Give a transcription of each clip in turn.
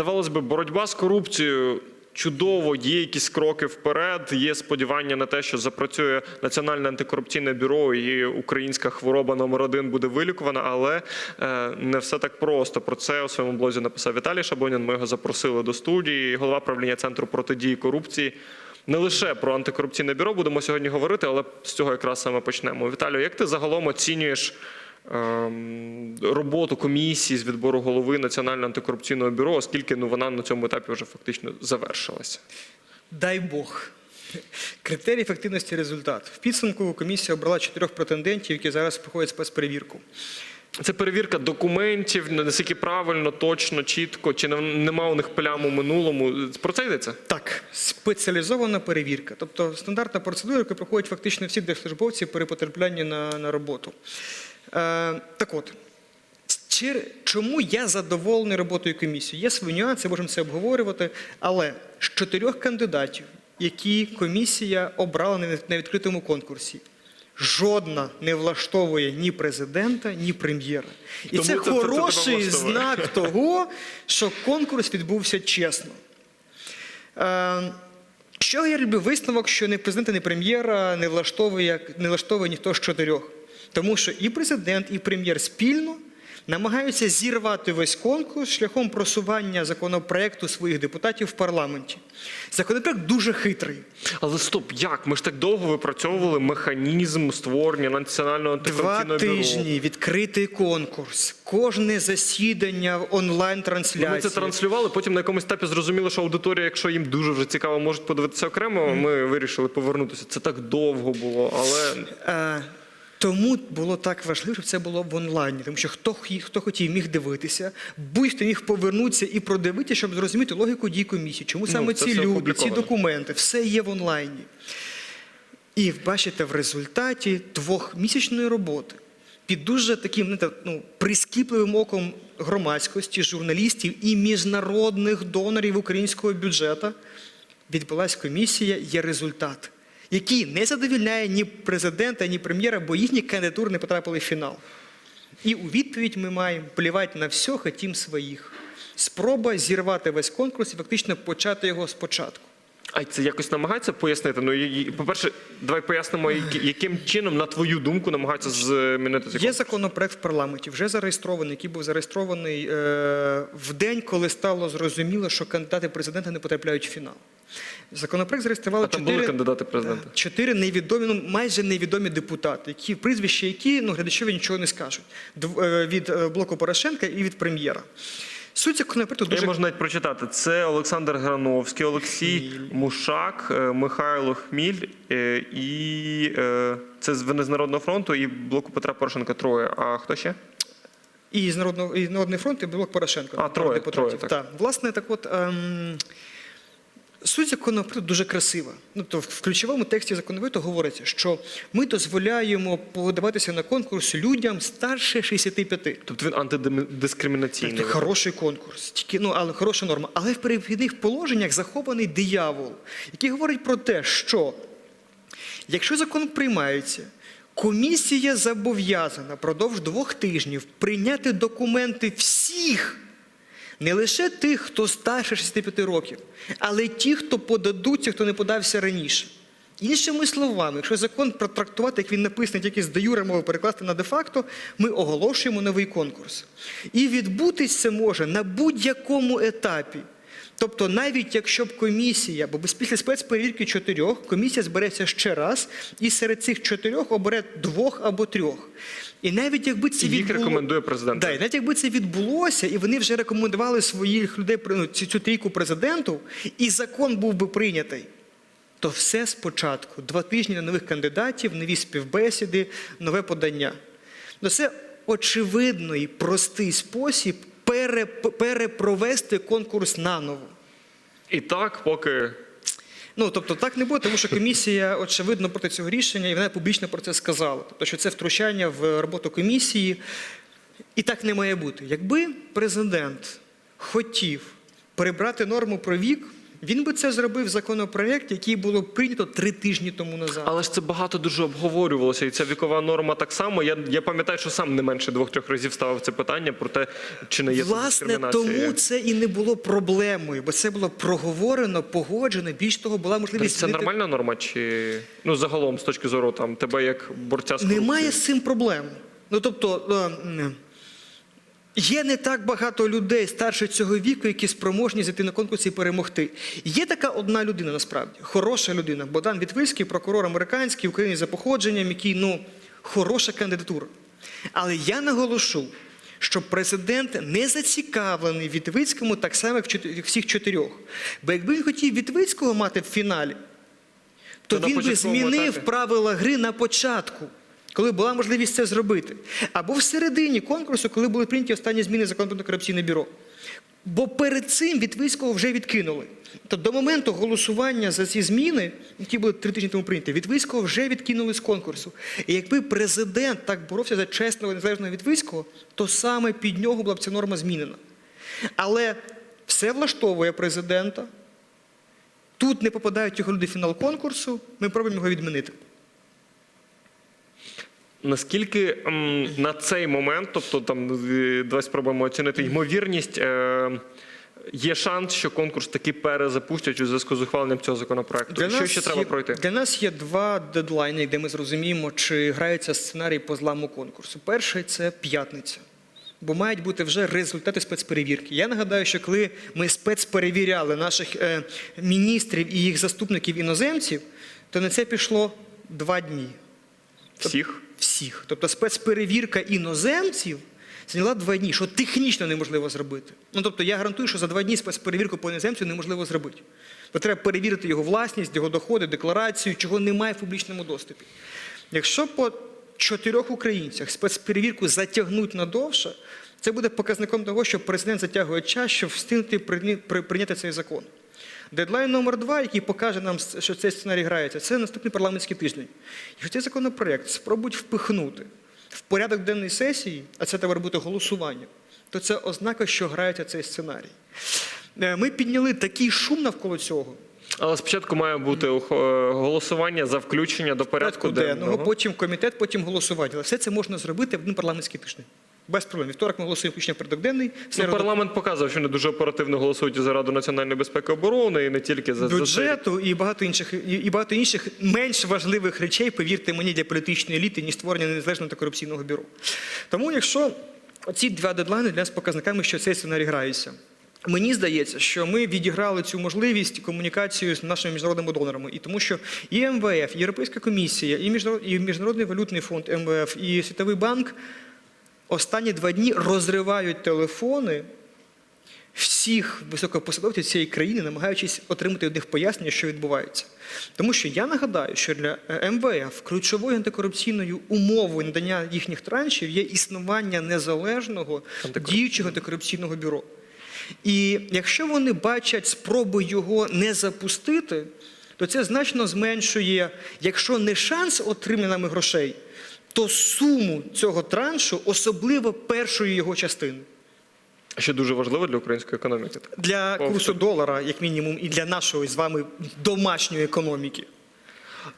Здавалось би, боротьба з корупцією. Чудово, є якісь кроки вперед. Є сподівання на те, що запрацює Національне антикорупційне бюро, і українська хвороба номер один буде вилікувана, але е, не все так просто. Про це у своєму блозі написав Віталій Шабонін. Ми його запросили до студії. Голова правління центру протидії корупції. Не лише про антикорупційне бюро будемо сьогодні говорити, але з цього якраз саме почнемо. Віталію, як ти загалом оцінюєш роботу комісії з відбору голови Національного антикорупційного бюро, оскільки ну вона на цьому етапі вже фактично завершилася? Дай Бог. Критерій ефективності результат. В підсумку комісія обрала чотирьох претендентів, які зараз проходять спецперевірку. Це перевірка документів, наскільки правильно, точно, чітко, чи нема у них плям у минулому. Про це йдеться? Так, спеціалізована перевірка, тобто стандартна процедура, яка проходять фактично всі держслужбовці при потраплянні на, на роботу. Е, так от, чому я задоволений роботою комісії? Є свої нюанси, можемо це обговорювати, але з чотирьох кандидатів, які комісія обрала на відкритому конкурсі, жодна не влаштовує ні президента, ні прем'єра. І Тому це тебе хороший влаштовує. знак того, що конкурс відбувся чесно. Е, Що я роблю висновок, що не президента, ні прем'єра не влаштовує, не влаштовує ніхто з чотирьох. Тому що і президент, і прем'єр спільно намагаються зірвати весь конкурс шляхом просування законопроекту своїх депутатів в парламенті. Законопроект дуже хитрий. Але стоп, як? Ми ж так довго випрацьовували механізм створення національного Два антикорупційного бюро. тижні відкритий конкурс, кожне засідання Ну, онлайн-трансляції. Ми це транслювали. Потім на якомусь етапі зрозуміли, що аудиторія, якщо їм дуже вже цікаво, можуть подивитися окремо. Ми вирішили повернутися. Це так довго було, але Е, Тому було так важливо, щоб це було в онлайні, тому що хто, хто хотів, міг дивитися, будь-хто міг повернутися і продивитися, щоб зрозуміти логіку дій комісії. Чому Ну, саме це ці люди, ці документи, все є в онлайні. І бачите, в результаті двохмісячної роботи під дуже таким ну, прискіпливим оком громадськості, журналістів і міжнародних донорів українського бюджету відбулася комісія, є результат, який не задовільняє ні президента, ні прем'єра, бо їхні кандидатури не потрапили в фінал. І у відповідь ми маємо плівати на все, хотім своїх. Спроба зірвати весь конкурс і фактично почати його спочатку. а це якось намагається пояснити. Ну і- по-перше, давай пояснимо, яким чином, на твою думку, намагаються змінити цей Є законопроект в парламенті, вже зареєстрований, який був зареєстрований е, в день, коли стало зрозуміло, що кандидати президента не потрапляють в фінал. Законопроект зареєстрували були чотири, кандидати президента? чотири невідомі, ну майже невідомі депутати, які прізвища, які ну глядачові нічого не скажуть е, від е, блоку Порошенка і від прем'єра. Суть законопроекту Я дуже можу навіть прочитати. Це Олександр Грановський, Олексій Мушак, е, Михайло Хміль е, і е, це з Народного фронту і блоку Петра Порошенка троє. А хто ще? І з Народного і Народний фронт, і блок Порошенка. А, троє, троє, так. Так. Власне, так от. Ем... Суть законопроекту дуже красива. Ну, то в ключовому тексті законопроекту говориться, що ми дозволяємо подаватися на конкурс людям старше 65. Тобто він антидискримінаційний. Це хороший конкурс, тільки ну але хороша норма. Але в перехідних положеннях захований диявол, який говорить про те, що якщо закон приймається, комісія зобов'язана продовж двох тижнів прийняти документи всіх. Не лише тих, хто старше 65 років, але й ті, хто подадуться, хто не подався раніше. Іншими словами, якщо закон протрактувати, як він написаний, тільки з де мови перекласти на де-факто, ми оголошуємо новий конкурс. І відбутись це може на будь-якому етапі. Тобто, навіть якщо б комісія, бо після спецперевірки чотирьох, комісія збереться ще раз, і серед цих чотирьох обере двох або трьох. І навіть якби це їх відбуло- рекомендує президент. Да, і навіть якби це відбулося, і вони вже рекомендували своїх людей ну, цю, цю трійку президенту, і закон був би прийнятий, то все спочатку. Два тижні на нових кандидатів, нові співбесіди, нове подання. Ну, це очевидний, простий спосіб пере, перепровести конкурс наново. І так, поки Ну, тобто так не буде, тому що комісія, очевидно, проти цього рішення, і вона публічно про це сказала. Тобто, що це втручання в роботу комісії, і так не має бути. Якби президент хотів прибрати норму про вік, він би це зробив законопроект, який було прийнято три тижні тому назад. Але ж це багато дуже обговорювалося, і ця вікова норма так само. Я, я пам'ятаю, що сам не менше двох-трьох разів ставив це питання про те, чи не є це Власне, дискримінація. тому це і не було проблемою, бо це було проговорено, погоджено. Більш того, була Тобто можливість Це змінити- нормальна норма, чи ну загалом з точки зору там тебе як борця з Немає з цим проблем. Ну тобто. Є не так багато людей старше цього віку, які спроможні зайти на конкурс і перемогти. Є така одна людина, насправді, хороша людина. Богдан Вітвицький, прокурор американський, українець за походженням, який ну хороша кандидатура. Але я наголошу, що президент не зацікавлений Вітвицькому так само, як всіх чотирьох. Бо якби він хотів Вітвицького мати в фіналі, то То він би змінив етапі. правила гри на початку, коли була можливість це зробити. Або всередині конкурсу, коли були прийняті останні зміни закону про антикорупційне бюро. Бо перед цим Вітвицького вже відкинули. То до моменту голосування за ці зміни, які були три тижні тому прийняті, Вітвицького вже відкинули з конкурсу. І якби президент так боровся за чесного незалежного Вітвицького, то саме під нього була б ця норма змінена. Але все влаштовує президента. Тут не попадають його люди в фінал конкурсу, ми пробуємо його відмінити. Наскільки на цей момент, тобто там е, давай спробуємо оцінити ймовірність, е, є шанс, що конкурс таки перезапустять у зв'язку з ухваленням цього законопроекту. що ще треба пройти? Для нас є два дедлайни, де ми зрозуміємо, чи грається сценарій по зламу конкурсу. Перший це п'ятниця. Бо мають бути вже результати спецперевірки. Я нагадаю, що коли ми спецперевіряли наших е, міністрів і їх заступників іноземців, то на це пішло два дні. Всіх? Всіх. Тобто спецперевірка іноземців зайняла два дні, що технічно неможливо зробити. Ну тобто я гарантую, що за два дні спецперевірку по іноземцю неможливо зробити. Бо треба перевірити його власність, його доходи, декларацію, чого немає в публічному доступі. Якщо по чотирьох українцях спецперевірку затягнуть надовше, це буде показником того, що президент затягує час, щоб встигнути прийняти цей закон. Дедлайн номер два, який покаже нам, що цей сценарій грається, це наступний парламентський тиждень. Якщо цей законопроект спробують впихнути в порядок денної сесії, а це треба робити голосування, то це ознака, що грається цей сценарій. Е, Ми підняли такий шум навколо цього. Але спочатку має бути е, голосування за включення до порядку Порядку денного, денного. потім комітет, потім голосування. Але все це можна зробити в один парламентський тиждень. Без проблем. Вівторок ми голосуємо включення в порядок денний. в Ну, парламент показав, що не дуже оперативно голосують і за Раду національної безпеки і оборони, і не тільки за за бюджету і багато інших і, багато інших менш важливих речей, повірте мені, для політичної еліти, ніж створення незалежного антикорупційного бюро. Тому, якщо ці два дедлайни для нас показниками, що цей сценарій грається. Мені здається, що ми відіграли цю можливість комунікацію з нашими міжнародними донорами, і тому що і МВФ, і Європейська комісія, і Міжнародний валютний фонд МВФ, і Світовий банк останні два дні розривають телефони всіх високопосадовців цієї країни, намагаючись отримати від них пояснення, що відбувається. Тому що я нагадаю, що для е, МВФ ключовою антикорупційною умовою надання їхніх траншів є існування незалежного діючого антикорупційного бюро. І якщо вони бачать спроби його не запустити, то це значно зменшує, якщо не шанс отримання нами грошей, то суму цього траншу, особливо першої його частини. Що дуже важливо для української економіки. Для курсу долара, як мінімум, і для нашої з вами домашньої економіки.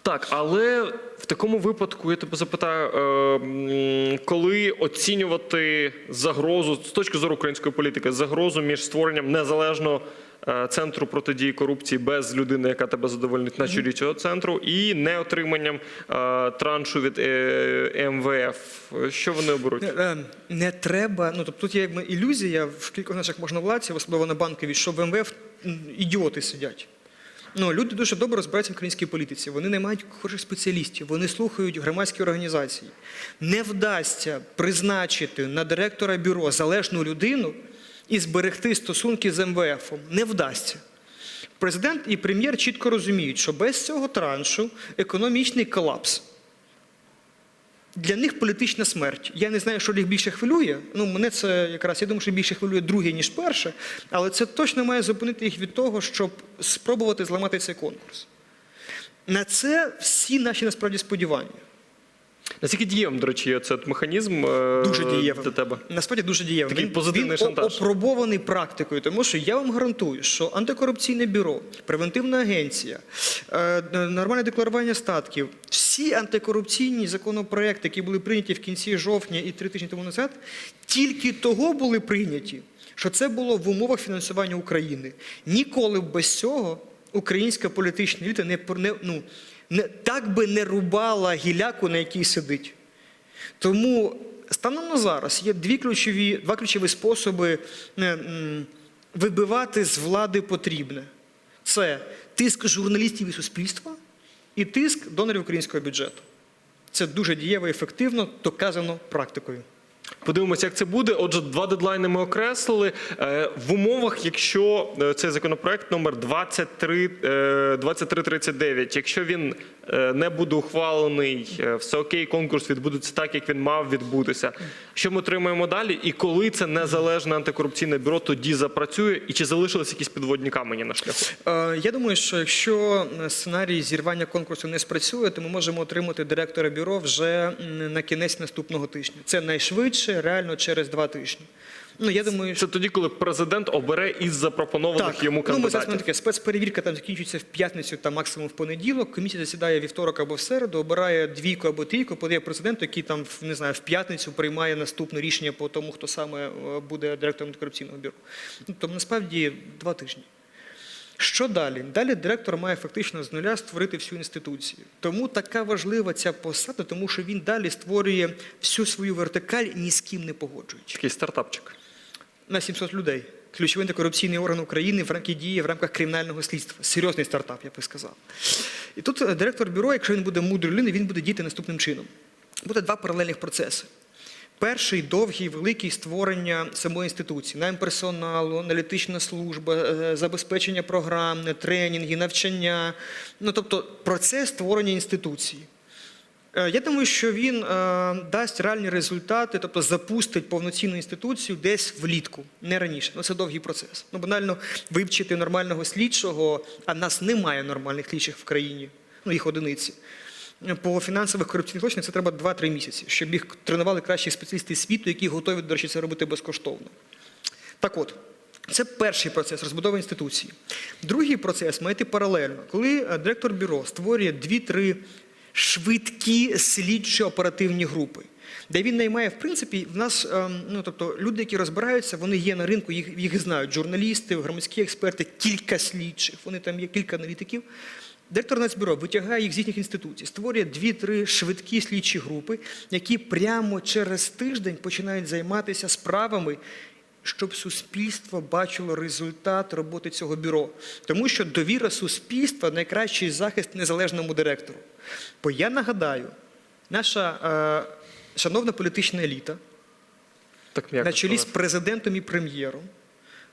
Так, але в такому випадку я тебе запитаю, е, коли оцінювати загрозу з точки зору української політики, загрозу між створенням незалежного е, центру протидії корупції без людини, яка тебе задовольнить на чолі цього центру, і неотриманням е, траншу від МВФ. Що вони оберуть? Не треба. Ну тобто тут є якби ілюзія в кількох наших можновладців, особливо на банковій, що в МВФ ідіоти сидять. Ну, люди дуже добре розбираються в українській політиці. Вони не мають хороших спеціалістів, вони слухають громадські організації. Не вдасться призначити на директора бюро залежну людину і зберегти стосунки з МВФ. Не вдасться. Президент і прем'єр чітко розуміють, що без цього траншу економічний колапс. Для них політична смерть. Я не знаю, що їх більше хвилює. Ну, мене це якраз я думаю, що більше хвилює друге, ніж перше, але це точно має зупинити їх від того, щоб спробувати зламати цей конкурс. На це всі наші насправді сподівання. Наскільки дієвим, до речі, є цей механізм е, Дуже дієвим. для тебе? Насправді дуже дієвим. Такий він, позитивний він шантаж. опробований практикою, тому що я вам гарантую, що антикорупційне бюро, превентивна агенція, е, нормальне декларування статків, всі антикорупційні законопроекти, які були прийняті в кінці жовтня і три тижні тому назад, тільки того були прийняті, що це було в умовах фінансування України. Ніколи без цього українська політична еліта не, ну, так би не рубала гіляку, на якій сидить. Тому станом на зараз є дві ключові, два ключові способи е, вибивати з влади потрібне: це тиск журналістів і суспільства і тиск донорів українського бюджету. Це дуже дієво і ефективно, доказано практикою. Подивимося, як це буде. Отже, два дедлайни ми окреслили. Е, В умовах, якщо е, цей законопроект номер 23, е, 2339, якщо він не буде ухвалений, е, все окей, конкурс відбудеться так, як він мав відбутися. Що ми отримаємо далі? І коли це незалежне антикорупційне бюро тоді запрацює, і чи залишились якісь підводні камені на шляху? Е, Я думаю, що якщо е, сценарій зірвання конкурсу не спрацює, то ми можемо отримати директора бюро вже на кінець наступного тижня. Це найшвидше, реально через два тижні. Ну я думаю, що Це тоді, коли президент обере із запропонованих йому ну, ми зараз таке спецперевірка там закінчується в п'ятницю та максимум в понеділок. Комісія засідає вівторок або в середу, обирає двійку або трійку, подає президенту, який там не знаю в п'ятницю приймає наступне рішення по тому, хто саме е, буде директором антикорупційного бюро. Ну, тобто насправді два тижні. Що далі? Далі директор має фактично з нуля створити всю інституцію. Тому така важлива ця посада, тому що він далі створює всю свою вертикаль, ні з ким не погоджуючи. Такий стартапчик. На 700 людей. Ключовий антикорупційний орган України в рамках дії в рамках кримінального слідства. Серйозний стартап, я би сказав. І тут е, директор бюро, якщо він буде мудрою людиною, він буде діяти наступним чином. Буде два паралельних процеси. Перший довгий, великий створення самої інституції, найм персоналу, аналітична служба, е, забезпечення програм, тренінги, навчання. Ну тобто процес створення інституції. Е, Я думаю, що він е, дасть реальні результати, тобто запустить повноцінну інституцію десь влітку, не раніше. Ну це довгий процес. Ну банально вивчити нормального слідчого, а нас немає нормальних слідчих в країні, ну їх одиниці. По фінансових корупційних злочинах це треба 2-3 місяці, щоб їх тренували кращі спеціалісти світу, які готові, до речі, це робити безкоштовно. Так от, це перший процес розбудови інституції. Другий процес має йти паралельно. Коли е, директор бюро створює дві-три швидкі слідчі оперативні групи, де він наймає, в принципі, в нас, ем, ну тобто, люди, які розбираються, вони є на ринку, їх, їх знають. Журналісти, громадські експерти, кілька слідчих, вони там є кілька аналітиків. Директор Нацбюро витягає їх з їхніх інституцій, створює дві-три швидкі слідчі групи, які прямо через тиждень починають займатися справами, щоб суспільство бачило результат роботи цього бюро. Тому що довіра суспільства найкращий захист незалежному директору. Бо я нагадаю, наша е, шановна політична еліта Так на чолі з президентом і прем'єром,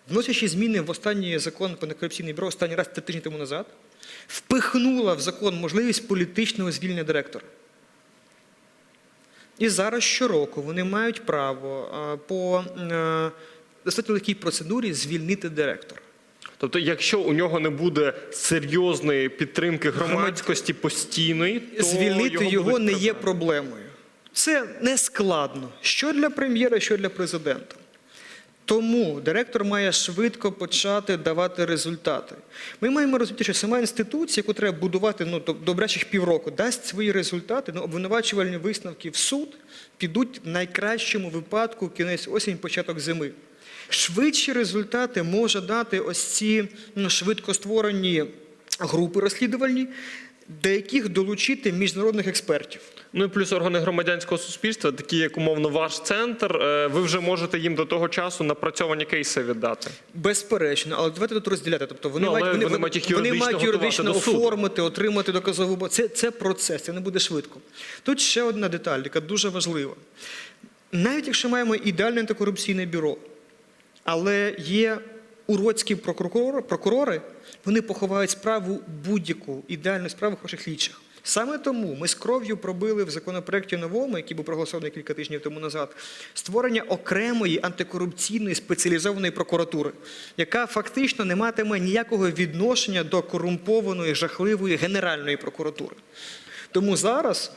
вносячи зміни в останній закон про антикорупційне бюро останній раз три тижні тому назад, впихнула в закон можливість політичного звільнення директора. І зараз щороку вони мають право е, по е, достатньо легкій процедурі звільнити директора. Тобто, якщо у нього не буде серйозної підтримки громадськості постійної, то Звільнити його, будуть не є проблемою. Це не складно. Що для прем'єра, що для президента. Тому директор має швидко почати давати результати. Ми маємо розуміти, що сама інституція, яку треба будувати ну, до добрачих півроку, дасть свої результати, ну, обвинувачувальні висновки в суд підуть в найкращому випадку кінець осінь, початок зими. Швидші результати може дати ось ці ну, швидко створені групи розслідувальні, до яких долучити міжнародних експертів. Ну і плюс органи громадянського суспільства, такі як умовно ваш центр, е, ви вже можете їм до того часу напрацьовані кейси віддати. Безперечно, але давайте тут розділяти. Тобто вони Ну, мають, вони, вони мають їх вони юридично мають юридично оформити, отримати доказову. Це, це процес, це не буде швидко. Тут ще одна деталь, яка дуже важлива. Навіть якщо маємо ідеальне антикорупційне бюро, але є уродські прокурори, прокурори, вони поховають справу будь-яку ідеальну справу хороших слідчих. Саме тому ми з кров'ю пробили в законопроекті новому, який був проголосований кілька тижнів тому назад, створення окремої антикорупційної спеціалізованої прокуратури, яка фактично не матиме ніякого відношення до корумпованої, жахливої Генеральної прокуратури. Тому зараз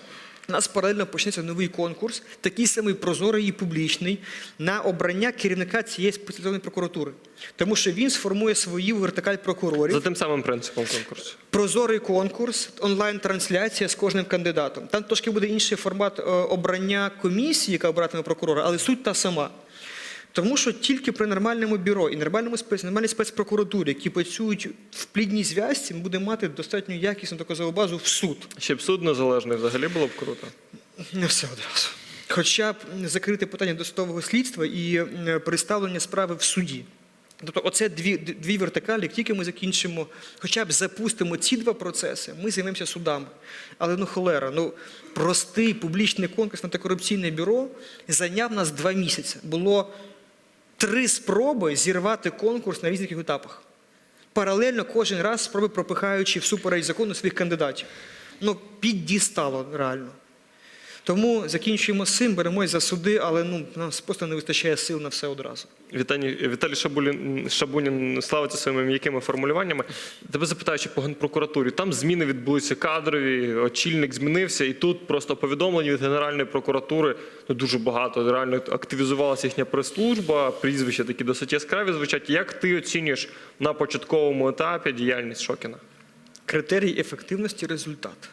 у нас паралельно почнеться новий конкурс, такий самий прозорий і публічний, на обрання керівника цієї спеціалізованої прокуратури. Тому що він сформує свою вертикаль прокурорів. За тим самим принципом конкурсу. Прозорий конкурс, онлайн-трансляція з кожним кандидатом. Там трошки буде інший формат е, обрання комісії, яка обратиме прокурора, але суть та сама. Тому що тільки при нормальному бюро і нормальному спец, нормальній спецпрокуратурі, які працюють в плідній зв'язці, ми будемо мати достатньо якісну доказову базу в суд. Ще б суд незалежний взагалі було б круто. Не все одразу. Хоча б закрити питання досудового слідства і представлення справи в суді. Тобто, оце дві, дві вертикалі, як тільки ми закінчимо, хоча б запустимо ці два процеси, ми займемося судами. Але ну холера, ну простий публічний конкурс на антикорупційне бюро зайняв нас два місяці. Було три спроби зірвати конкурс на різних етапах. Паралельно кожен раз спроби пропихаючи всупереч закону своїх кандидатів. Ну, піддістало реально. Тому закінчуємо з цим, беремось за суди, але ну, нам просто не вистачає сил на все одразу. Віталій, Віталій Шабулін, Шабунін славиться своїми м'якими формулюваннями. Тебе запитаючи по генпрокуратурі, там зміни відбулися кадрові, очільник змінився, і тут просто повідомлення від Генеральної прокуратури ну, дуже багато. Реально активізувалася їхня прес-служба, прізвища такі досить яскраві звучать. Як ти оцінюєш на початковому етапі діяльність Шокіна? Критерій ефективності результат.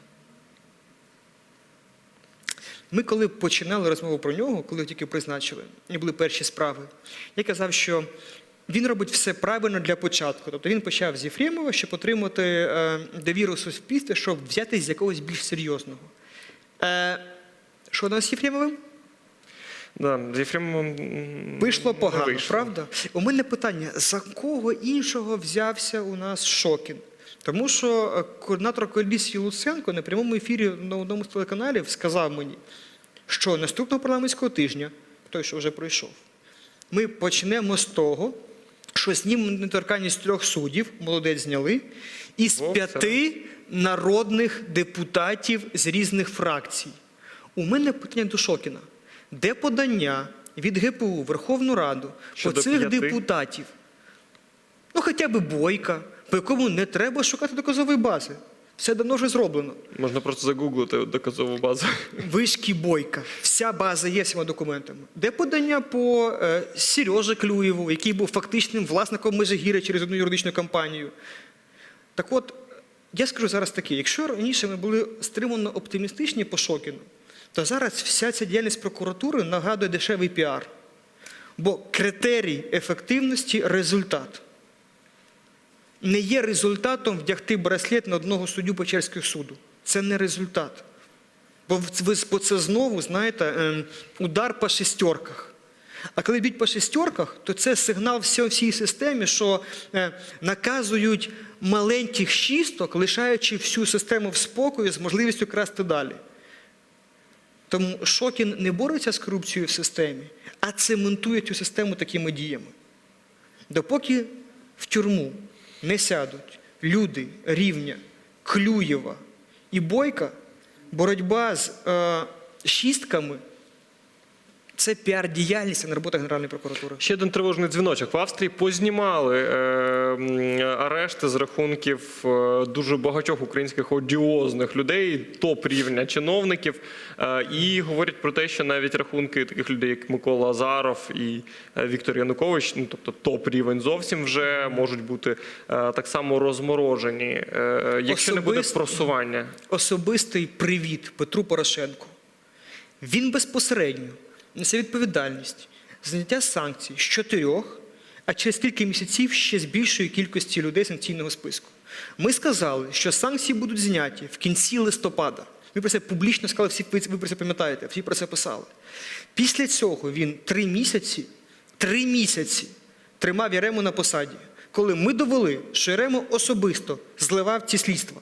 Ми, коли починали розмову про нього, коли тільки призначили, і були перші справи, я казав, що він робить все правильно для початку. Тобто він почав з Єфремова, щоб отримати е, довіру суспільства, щоб взяти з якогось більш серйозного. Е, що у нас з Єфремовим? Да, з Єфремовим Вийшло погано, вийшло. правда? У мене питання: за кого іншого взявся у нас Шокін? Тому що е, координатор коаліції Луценко на прямому ефірі на одному з телеканалів сказав мені, що наступного парламентського тижня, той, що вже пройшов, ми почнемо з того, що знімемо недоторканність трьох суддів, молодець зняли, і з п'яти народних депутатів з різних фракцій. У мене питання до Шокіна. Де подання від ГПУ Верховну Раду Щодо по цих п'яти? депутатів? Ну, хоча б бойка, по якому не треба шукати доказової бази. Все давно вже зроблено. Можна просто загуглити доказову базу. Вишки бойка. Вся база є всіма документами. Де подання по е, Сережі Клюєву, який був фактичним власником Межигір'я через одну юридичну компанію. Так от, я скажу зараз таке: якщо раніше ми були стримано оптимістичні по Шокіну, то зараз вся ця діяльність прокуратури нагадує дешевий піар. Бо критерій ефективності результат. Не є результатом вдягти браслет на одного суддю Печерського суду. Це не результат. Бо бо це знову, знаєте, ем, удар по шестерках. А коли б'ють по шестерках, то це сигнал всій системі, що е, наказують маленьких шісток, лишаючи всю систему в спокою з можливістю красти далі. Тому Шокін не бореться з корупцією в системі, а цементує цю систему такими діями. Допоки в тюрму не сядуть. Люди рівня Клюєва і Бойка, боротьба з е, шістками це піар-діяльність, а не робота Генеральної прокуратури. Ще один тривожний дзвіночок. В Австрії познімали е, арешти з рахунків е, дуже багатьох українських одіозних людей, топ рівня чиновників. Е, і говорять про те, що навіть рахунки таких людей, як Микола Азаров і е, Віктор Янукович, ну тобто топ рівень зовсім вже можуть бути е, так само розморожені, е, якщо не буде просування. Особистий привіт Петру Порошенку. Він безпосередньо несе відповідальність зняття санкцій з чотирьох, а через кілька місяців ще з більшої кількості людей санкційного списку. Ми сказали, що санкції будуть зняті в кінці листопада. Ми про це публічно сказали, всі ви про це пам'ятаєте, всі про це писали. Після цього він три місяці, три місяці тримав Ярему на посаді, коли ми довели, що Яремо особисто зливав ці слідства.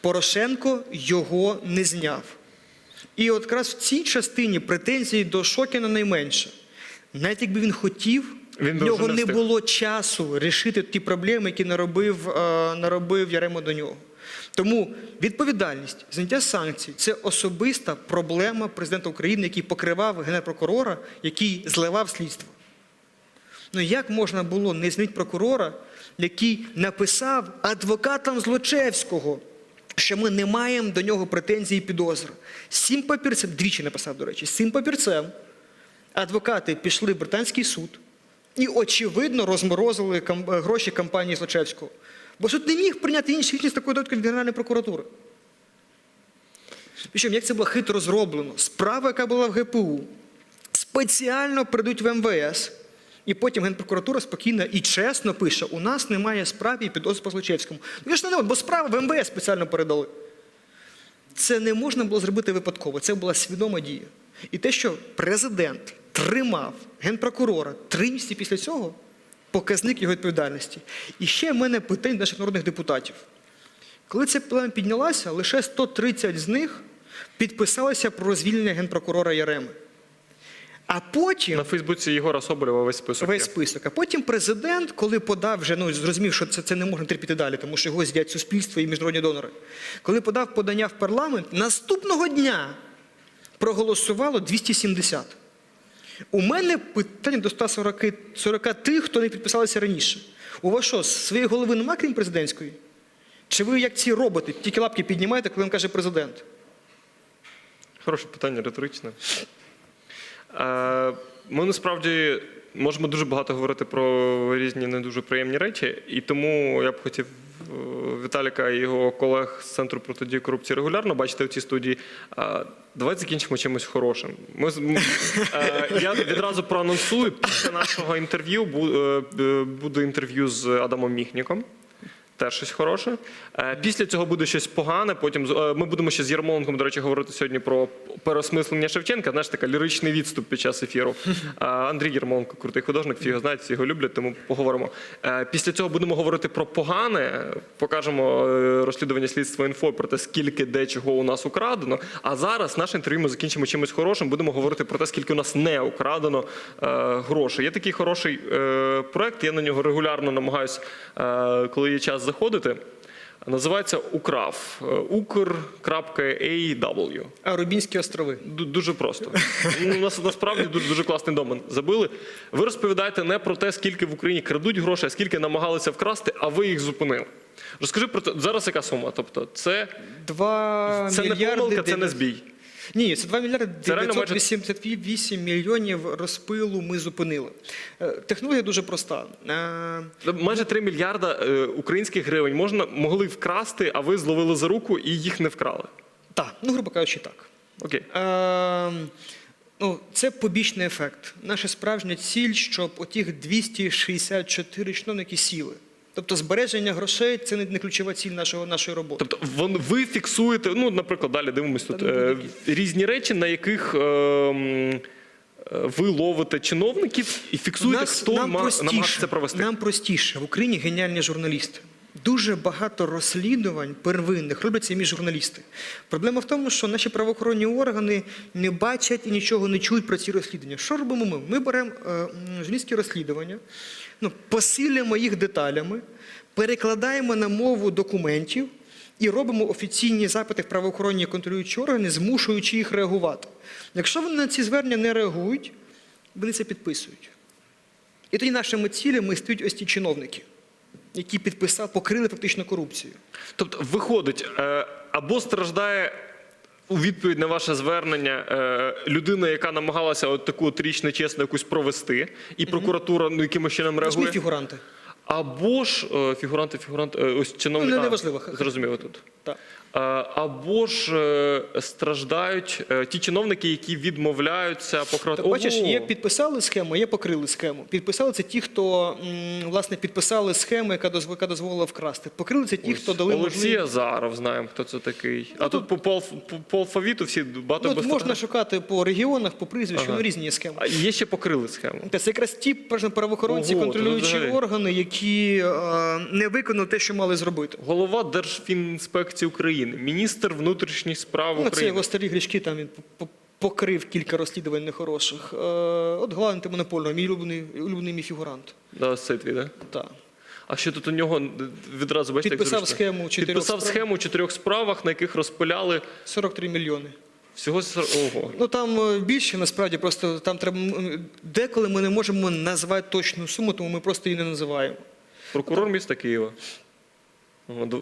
Порошенко його не зняв. І от якраз в цій частині претензії до Шокіна найменше. Навіть якби він хотів, Він в нього не не встиг. було часу рішити ті проблеми, які наробив, е, наробив Яремо до нього. Тому відповідальність, зняття санкцій це особиста проблема президента України, який покривав генерпрокурора, який зливав слідство. Ну як можна було не змінити прокурора, який написав адвокатам Злочевського що ми не маємо до нього претензій і підозр. Цим папірцем, двічі написав, до речі, цим папірцем адвокати пішли в британський суд і, очевидно, розморозили е, гроші компанії Злочевського. Бо суд не міг прийняти інші рішення з такою довідкою від Генеральної прокуратури. Причому, як це було хитро зроблено? Справа, яка була в ГПУ, спеціально перейдуть в МВС, і потім Генпрокуратура спокійно і чесно пише: у нас немає справ і підозр по Злочевському. Ну, я ж не бо справи в МВС спеціально передали. Це не можна було зробити випадково, це була свідома дія. І те, що президент тримав генпрокурора три місяці після цього, показник його відповідальності. І ще в мене питання до наших народних депутатів. Коли ця проблема піднялася, лише 130 з них підписалися про звільнення генпрокурора Яреми. А потім На Фейсбуці Єгора Соболєва весь список. весь є. список. А потім президент, коли подав вже, ну зрозумів, що це, це не можна терпіти далі, тому що його з'їдять суспільство і міжнародні донори. Коли подав подання в парламент, наступного дня проголосувало 270. У мене питання до 140 40 тих, хто не підписалися раніше. У вас що, своєї голови нема, крім президентської? Чи ви як ці роботи, тільки лапки піднімаєте, коли вам каже президент? Хороше питання, риторичне. Е, Ми насправді можемо дуже багато говорити про різні не дуже приємні речі, і тому я б хотів е, Віталіка і його колег з центру протидії корупції регулярно бачити в цій студії. Е, Давайте закінчимо чимось хорошим. Ми я відразу проанонсую після нашого інтерв'ю бу- буде інтерв'ю з Адамом Міхніком. Теж щось хороше. Е, Після цього буде щось погане. Потім е, ми будемо ще з Ярмоленком, до речі, говорити сьогодні про переосмислення Шевченка. Знаєш, така ліричний відступ під час ефіру. Е, Андрій Ярмоленко, крутий художник, всі його знають, всі його люблять, тому поговоримо. Після цього будемо говорити про погане. Покажемо розслідування слідства інфо про те, скільки де чого у нас украдено. А зараз наше інтерв'ю ми закінчимо чимось хорошим. Будемо говорити про те, скільки у нас не украдено грошей. Є такий хороший проект. Я на нього регулярно намагаюся, коли є час заходити. Називається Украв. Е, Ukr.aw. А Рубінські острови. Ду- Дуже просто. У нас насправді дуже, дуже класний домен забили. Ви розповідаєте не про те, скільки в Україні крадуть гроші, а скільки намагалися вкрасти, а ви їх зупинили. Розкажи про те, зараз яка сума? Тобто, це, Два це не помилка, це не збій. Ні, це 2 мільярди Це реально майже- 988 мільйонів розпилу ми зупинили. Е, Технологія дуже проста. Е, Майже 3 мільярда е, українських гривень можна могли вкрасти, а ви зловили за руку і їх не вкрали. Так, ну, грубо кажучи, так. Окей. Е, ну, це побічний ефект. Наша справжня ціль, щоб отих 264 чиновники сіли. Тобто збереження грошей це не ключова ціль нашого, нашої роботи. Тобто вон- ви фіксуєте, ну, наприклад, далі дивимось тут ну, е, різні речі, на яких е, е, ви ловите чиновників і фіксуєте, хто ма- намагається це провести. Нам простіше. В Україні геніальні журналісти. Дуже багато розслідувань первинних роблять самі журналісти. Проблема в тому, що наші правоохоронні органи не бачать і нічого не чують про ці розслідування. Що робимо ми? Ми беремо е, журналістські розслідування, ну, посилюємо їх деталями, перекладаємо на мову документів і робимо офіційні запити в правоохоронні контролюючі органи, змушуючи їх реагувати. Якщо вони на ці звернення не реагують, вони це підписують. І тоді нашими цілями стають ось ті чиновники, які підписали, покрили фактично корупцію. Тобто, виходить, е, або страждає у відповідь на ваше звернення е, людина, яка намагалася от таку от річ нечесно якусь провести, і прокуратура ну, якимось чином реагує. фігуранти. Або ж е, фігуранти, фігуранти, е, ось чиновники. Ну, не- неважливо. Зрозуміло тут. Так. Е, Або ж страждають ті чиновники, які відмовляються покривати. Так, бачиш, є підписали схему, є покрили схему. Підписали це ті, хто власне підписали схему, яка яка дозволила вкрасти. Покрили це ті, Ось хто дали Олексій можливість. Азаров, знаємо, хто це такий. а Ну, тут по, по, по, по алфавіту всі багато Ну, без можна шукати по регіонах, по прізвищу, Ага. ну різні схеми. А є ще покрили схему. Це якраз ті правоохоронці, Ого, контролюючі органи, які е, не виконали те, що мали зробити. Голова Держфінінспекції України, міністр внутрішніх справ Ну, це його старі грішки, там він по- по- покрив кілька розслідувань нехороших. Е, От голова антимонопольного, мій улюблений, улюблений мій фігурант. Да, твій, да? Так. А що тут у нього відразу бачите, як Підписав зручно? схему чотирьох Підписав справ. схему у чотирьох справах, на яких розпиляли 43 мільйони. Всього ого. Ну там е, більше насправді просто там треба деколи ми не можемо назвати точну суму, тому ми просто її не називаємо. Прокурор міста Києва.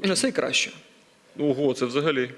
І на це й краще. Ого, це взагалі.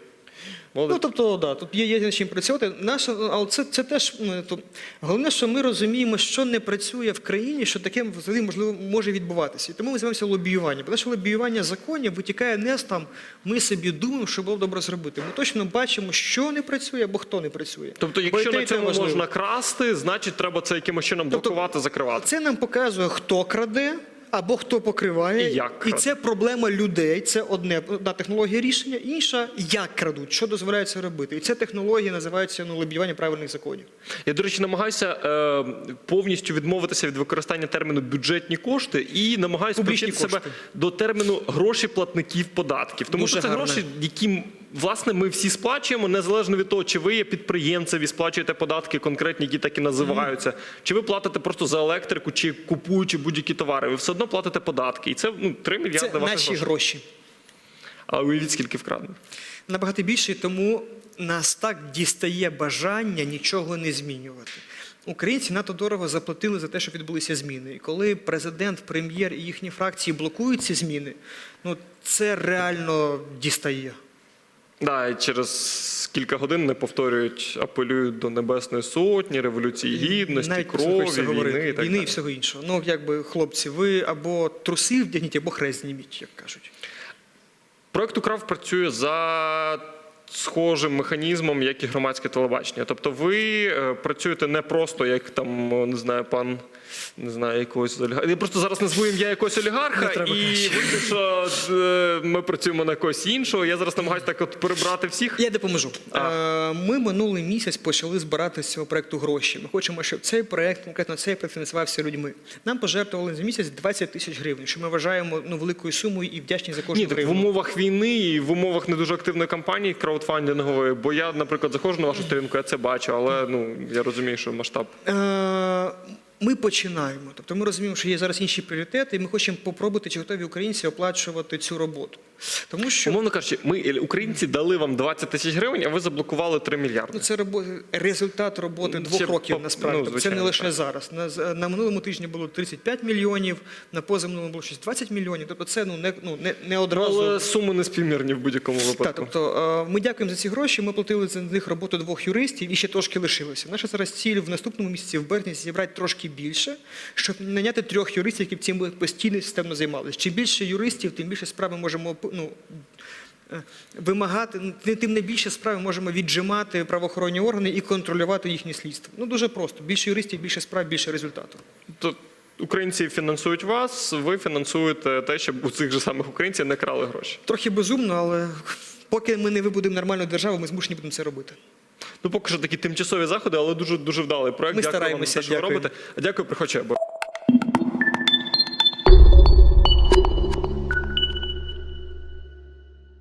Ну, тобто, да, тут є, є над чим працювати. Наша, але це, це теж ну, то, головне, що ми розуміємо, що не працює в країні, що таке взагалі можливо може відбуватися. І тому ми займаємося лобіюванням. Бо наше лобіювання законів витікає не з там, ми собі думаємо, що було б добре зробити. Ми точно бачимо, що не працює або хто не працює. Тобто, якщо на цьому можна красти, значить треба це якимось чином Тобто, блокувати, закривати. Це нам показує, хто краде. Або хто покриває, І як і це проблема людей. Це одне одна технологія рішення, інша як крадуть, що дозволяється робити. І ця технологія називається ну, лобіювання правильних законів. Я, до речі, намагаюся е, повністю відмовитися від використання терміну бюджетні кошти і намагаюся привчити себе до терміну гроші платників податків. Тому Дуже що це гарно. гроші, які власне ми всі сплачуємо, незалежно від того, чи ви є підприємцем і сплачуєте податки конкретні, які так і називаються, чи ви платите просто за електрику, чи купуючи будь-які товари. Ви все одно платите податки. І це ну 3 мільярди Це ваших наші грошей. гроші. А уявіть, скільки вкрадено. Набагато більше, тому нас так дістає бажання нічого не змінювати. Українці надто дорого заплатили за те, щоб відбулися зміни. І коли президент, прем'єр і їхні фракції блокують ці зміни, ну це реально дістає. Да, і через кілька годин не повторюють, апелюють до Небесної Сотні, Революції Гідності, Навіть крові, війни говорити, і так війни і всього іншого. Ну, якби, хлопці, ви або труси вдягніть, або хрест зніміть, як кажуть. Проект Украв працює за схожим механізмом, як і громадське телебачення. Тобто ви е, працюєте не просто як там, не знаю, пан. Не знаю, якогось олігарха. Я просто зараз назву ім'я якогось олігарха, і вийде, що е, ми працюємо на когось іншого. Я зараз намагаюся так от перебрати всіх. Я допоможу. Е, Ми минулий місяць почали збирати з цього проекту гроші. Ми хочемо, щоб цей проект, конкретно цей проект фінансувався людьми. Нам пожертвували за місяць 20 тисяч гривень, що ми вважаємо ну, великою сумою і вдячні за кожну Ні, так в умовах війни і в умовах не дуже активної кампанії краудфандингової, бо я, наприклад, заходжу на вашу сторінку, я це бачу, але ну я розумію, що масштаб. Ми починаємо. Тобто ми розуміємо, що є зараз інші пріоритети, і ми хочемо попробувати, чи готові українці оплачувати цю роботу. Тому що Умовно кажучи, ми е, українці дали вам 20 тисяч гривень, а ви заблокували 3 мільярди. Ну, це робо... результат роботи двох ще років по- насправді. ну, Тобто це не лише так. зараз. На, на минулому тижні було 35 мільйонів, на позаминулому було щось 20 мільйонів. Тобто це ну, не, ну, не, не одразу. Але суми не співмірні в будь-якому Так, випадку. тобто е, ми дякуємо за ці гроші. Ми платили за них роботу двох юристів і ще трошки лишилося. Наша зараз ціль в наступному місяці, в березні, зібрати трошки більше, щоб наняти трьох юристів, які цим постійно системно займалися. Чим більше юристів, тим більше справ ми можемо ну, е, вимагати, тим- не більше справ ми можемо віджимати правоохоронні органи і контролювати їхні слідства. Ну дуже просто. Більше юристів, більше справ, більше результату. То українці фінансують вас, ви фінансуєте те, щоб у цих же самих українців не крали гроші. Трохи безумно, але поки ми не вибудемо нормальну державу, ми змушені будемо це робити. Ну поки що такі тимчасові заходи, але дуже дуже вдалий проект. Ми Дякую вам за те, що ви дякую. робите. Дякую, приходьте.